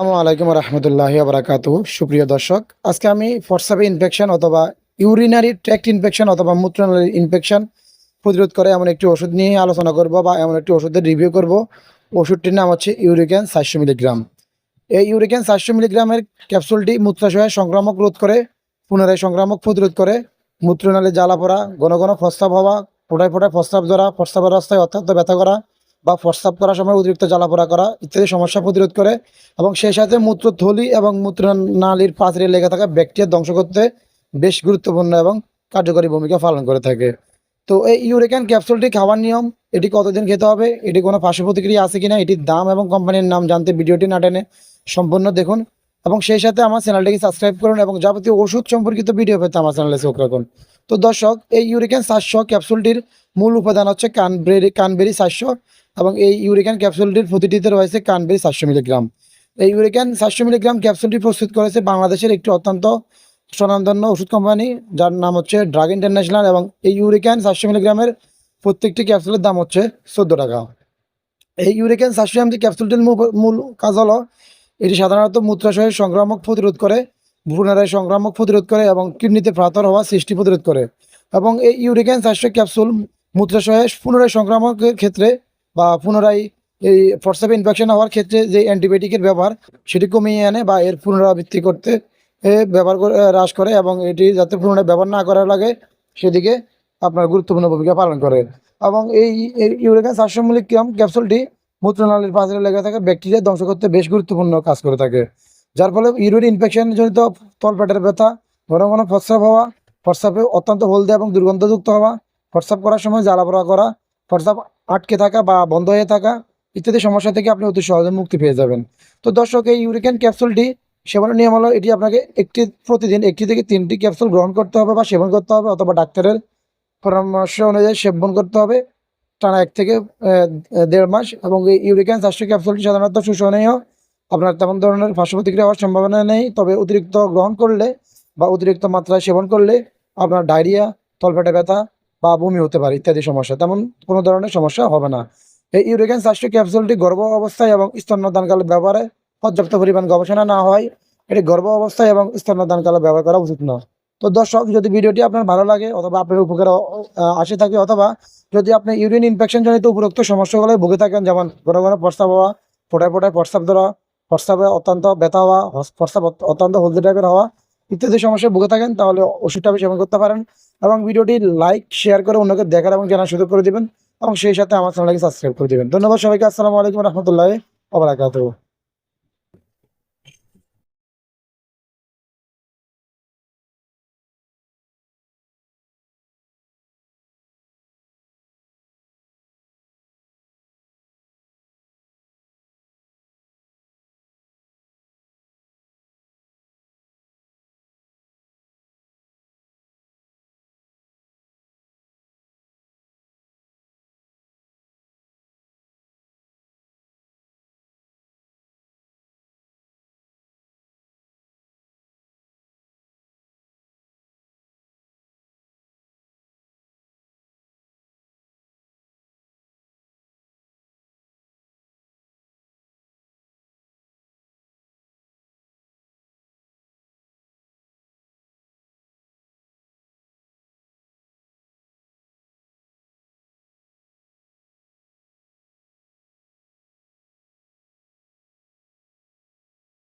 আসসালামু আলাইকুম রহমতুল্লাহ বারাকাত সুপ্রিয় দর্শক, আজকে আমি ফরসাবে ইনফেকশন অথবা ইউরিনারি ট্র্যাক্ট ইনফেকশন অথবা মূত্রনালী ইনফেকশন প্রতিরোধ করে এমন একটি ওষুধ নিয়ে আলোচনা করব বা এমন একটি ওষুধের রিভিউ করব। ওষুধটির নাম হচ্ছে ইউরিক্যান চারশো মিলিগ্রাম। এই ইউরিক্যান চারশো মিলিগ্রামের ক্যাপসুলটি মূত্রাশয়ে সংক্রামক রোধ করে, পুনরায় সংক্রামক প্রতিরোধ করে। মূত্রনালী জ্বালা পড়া ঘন ঘন প্রস্তাব হওয়া ফোটায় ফোটায় প্রস্তাব ধরা প্রস্তাবের রাস্তায় অত্যন্ত ব্যথা করা বা প্রস্তাব করার সময় অতিরিক্ত জ্বালাপোড়া করা ইত্যাদি সমস্যা প্রতিরোধ করে এবং সেই সাথে মূত্রথলি এবং মূত্রনালীর পাত্রে লেগে থাকা ব্যাকটেরিয়া ধ্বংস করতে বেশ গুরুত্বপূর্ণ এবং কার্যকরী ভূমিকা পালন করে থাকে। তো এই ইউরিক্যান ক্যাপসুলটি খাওয়ার নিয়ম, এটি কতদিন খেতে হবে, এটি কোনো পার্শ্ব প্রতিক্রিয়া আছে কিনা, এটির দাম এবং কোম্পানির নাম জানতে ভিডিওটি না টেনে সম্পূর্ণ দেখুন। এবং সেই সাথে আমার চ্যানেলটিকে সাবস্ক্রাইব করুন এবং যাবতীয় ওষুধ সম্পর্কিত ভিডিও পেতে আমার চ্যানেলে চোখ রাখুন। তো দর্শক, এই ইউরিক্যান সাতশো ক্যাপসুলটির মূল উপাদান হচ্ছে কানবেরি কানবেরি সাতশো এবং এই ইউরিক্যান ক্যাপসুলটির প্রতিটিতে রয়েছে কানবেরি চারশো মিলিগ্রাম এই ইউরিক্যান চারশো মিলিগ্রাম ক্যাপসুলটি প্রস্তুত করেছে বাংলাদেশের একটি অত্যন্ত স্বনামধন্য ওষুধ কোম্পানি যার নাম হচ্ছে ড্রাগ ইন্টারন্যাশনাল এবং এই ইউরিক্যান চারশো মিলিগ্রামের প্রত্যেকটি ক্যাপসুলের দাম হচ্ছে চোদ্দ টাকা। এই ইউরিক্যান সাতশো এমজি ক্যাপসুলটির মূল কাজ হলো, এটি সাধারণত মূত্রাশয়ের সংক্রামক প্রতিরোধ করে পুনরায় সংক্রামক প্রতিরোধ করে এবং কিডনিতে প্রাতর হওয়া সৃষ্টি প্রতিরোধ করে। এবং এই ইউরিক্যান চারশো ক্যাপসুল মূত্রাশয়ে পুনরায় সংক্রামকের ক্ষেত্রে বা পুনরায় এই ফরসাপ ইনফেকশন হওয়ার ক্ষেত্রে যে অ্যান্টিবায়োটিকের ব্যবহার, সেটি কমিয়ে আনে বা এর পুনরাবৃত্তি করতে ব্যবহার করে হ্রাস করে এবং এটি যাতে পুনরায় ব্যবহার না করা লাগে, সেদিকে আপনার গুরুত্বপূর্ণ ভূমিকা পালন করে। এবং এই ইউরিকান চারশো মিলিগ্রাম ক্যাপসুলটি মূত্রনালীর পাশে লেগে থাকা ব্যাকটেরিয়া ধ্বংস করতে বেশ গুরুত্বপূর্ণ কাজ করে থাকে। যার ফলে ইউরিন ইনফেকশন জনিত তলপেটের ব্যথা ঘন ঘন প্রস্রাব হওয়া, প্রস্রাবে অত্যন্ত হলদে এবং দুর্গন্ধযুক্ত হওয়া, প্রস্রাব করার সময় জ্বালাপোড়া করা, প্রস্রাব আটকে থাকা বা বন্ধ হয়ে থাকা ইত্যাদি সমস্যা থেকে আপনি অতি সহজে মুক্তি পেয়ে যাবেন। তো দর্শক, এই ইউরিক্যান ক্যাপসুলটি সেবনের নিয়ম হলো এটি আপনাকে একটি প্রতিদিন একটি থেকে তিনটি ক্যাপসুল গ্রহণ করতে হবে বা সেবন করতে হবে অথবা ডাক্তারের পরামর্শ অনুযায়ী সেবন করতে হবে টানা এক থেকে দেড় মাস এবং এই ইউরিক্যান চারশো ক্যাপসুলটি সাধারণত শোষণীয় আপনার তেমন ধরনের পার্শ্ব প্রতিক্রিয়া হওয়ার সম্ভাবনা নেই, তবে অতিরিক্ত গ্রহণ করলে বা অতিরিক্ত মাত্রায় সেবন করলে আপনার ডায়রিয়া, তলপেটে ব্যথা বা বমি হতে পারে ইত্যাদি সমস্যা। তেমন কোনো ধরনের সমস্যা হবে না। এই ইউরিক্যান চারশো ক্যাপসুলটি গর্ভ অবস্থায় এবং স্তন্যদানকালে ব্যবহারে পর্যাপ্ত পরিমাণ গবেষণা না হয়, এটি গর্ভ অবস্থায় এবং স্তন্যদানকালে ব্যবহার করা উচিত নয়। তো দর্শক, যদি ভিডিওটি আপনার ভালো লাগে অথবা আপনার উপকার আসে থাকে অথবা যদি আপনি ইউরিন ইনফেকশন জনিত উপরোক্ত সমস্যাগুলো ভুগে থাকেন, যেমন ঘন ঘন প্রস্তাব হওয়া, ফোটায় ফোটায় প্রস্তাব ধরা প্রস্তাবে অত্যন্ত ব্যথা হওয়া, প্রস্তাব অত্যন্ত হলদি টাইপের হওয়া, ইত্যাদি সমস্যায় ভুগে থাকেন, তাহলে ওষুধটা আপনি সেবন করতে পারেন এবং ভিডিওটি লাইক শেয়ার করে অন্যকে দেখার এবং জানার সুযোগ করে দিবেন এবং সেই সাথে আমার চ্যানেলকে সাবস্ক্রাইব করে দিবেন। ধন্যবাদ সবাইকে, আসসালামু আলাইকুম রহমতুল্লাহ আবরাকাতুহ